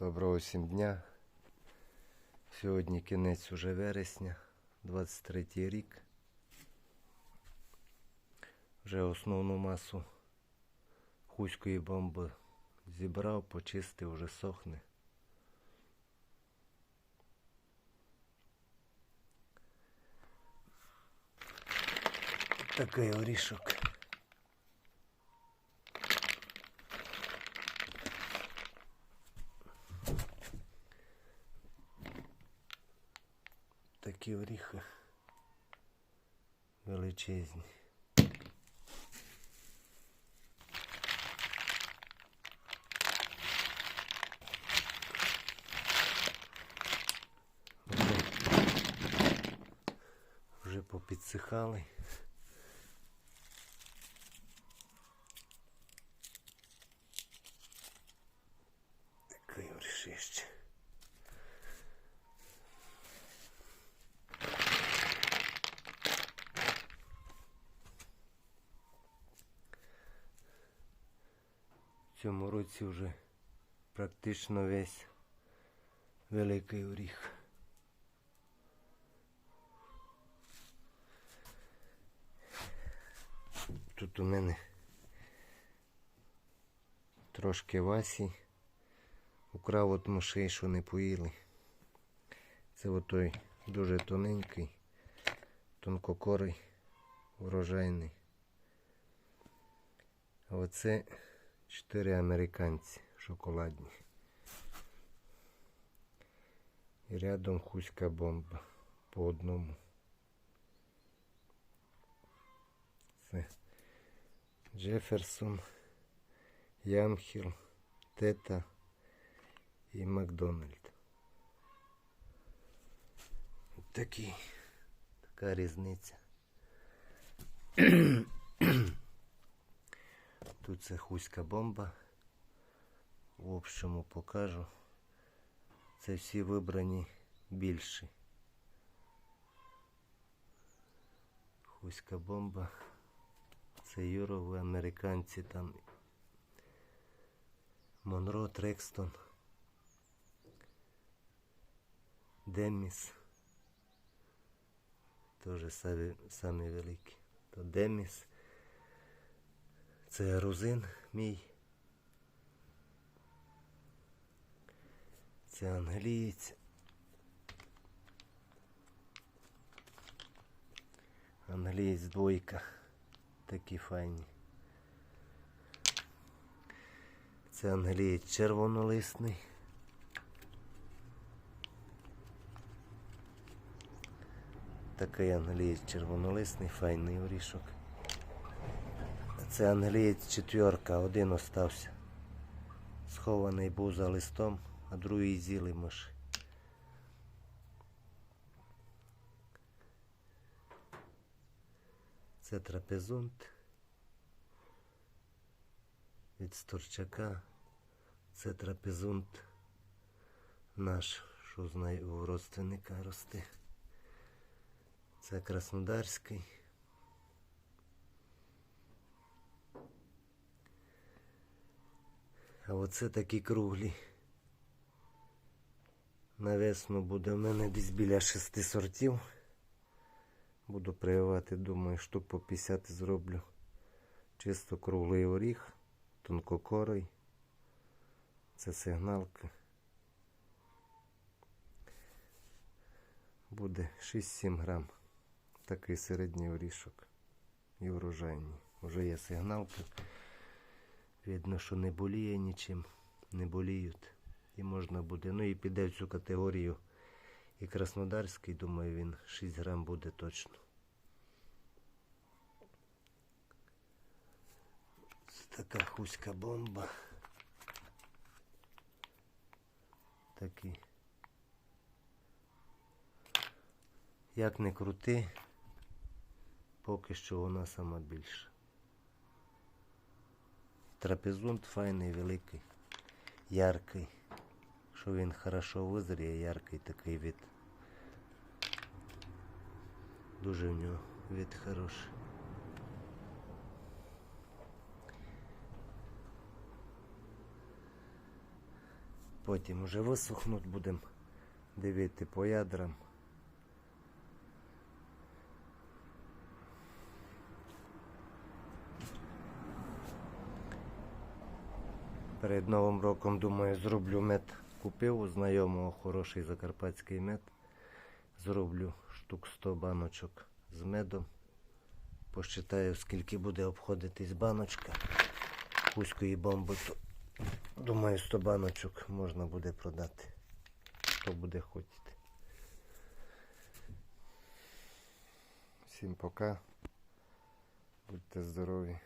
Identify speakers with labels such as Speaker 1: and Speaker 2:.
Speaker 1: Доброго всім дня. Сьогодні кінець уже вересня, 23 рік. Вже основну масу хуської бомби зібрав, почистив, вже сохне. Такий орішок. Такі оріхи величезні. Вже, попідсихали. Такий орішище. В цьому році вже практично весь великий оріх. Тут у мене трошки васі. Украв от мишей, що не поїли. Це отой дуже тоненький, тонкокорий, врожайний. А оце чотири американці шоколадні. І рядом хуська бомба по одному. Це Джеферсон, Ямхіл, Тета і Макдональд. Такі, така різниця. Це хуська бомба. В общому покажу. Це всі вибрані більші. Хуська бомба. Це юрові американці там. Монро, Трекстон. Деміс. Теж самі великі. То Деміс. Це грузин мій. Це англієць. Англієць двойка. Такі файні. Це англієць червонолисний. Такий англієць червонолисний, файний орішок. Це англієць четверка, один остався. Схований був за листом, а другий з'їли миші. Це трапезунт від Сторчака. Це трапезунт наш, що знає у родственника росте. Це Краснодарський. А оце такі круглі. На весну буде в мене десь біля шести сортів. Буду прививати, думаю, штук по 50 зроблю. Чисто круглий оріх, тонкокорий. Це сигналка. Буде 6-7 грам. Такий середній орішок. І врожайний. Вже є сигналка. Видно, що не боліє нічим, не боліють. І можна буде. Ну і піде в цю категорію і Краснодарський, думаю, він 6 грам буде точно. Це така хуська бомба. Такий. Як не крути, поки що вона сама більша. Трапезунт файний, великий, яркий. Що він хорошо визріє, яркий такий від. Дуже в нього від хороший. потім уже висохнуть, будемо дивити по ядрам. Перед Новим роком, думаю, зроблю мед. Купив у знайомого хороший закарпатський мед. Зроблю штук 100 баночок з медом. Посчитаю, скільки буде обходитись баночка. Кузької бомби. То, думаю, 100 баночок можна буде продати. Хто буде хотіти. Всім пока. Будьте здорові.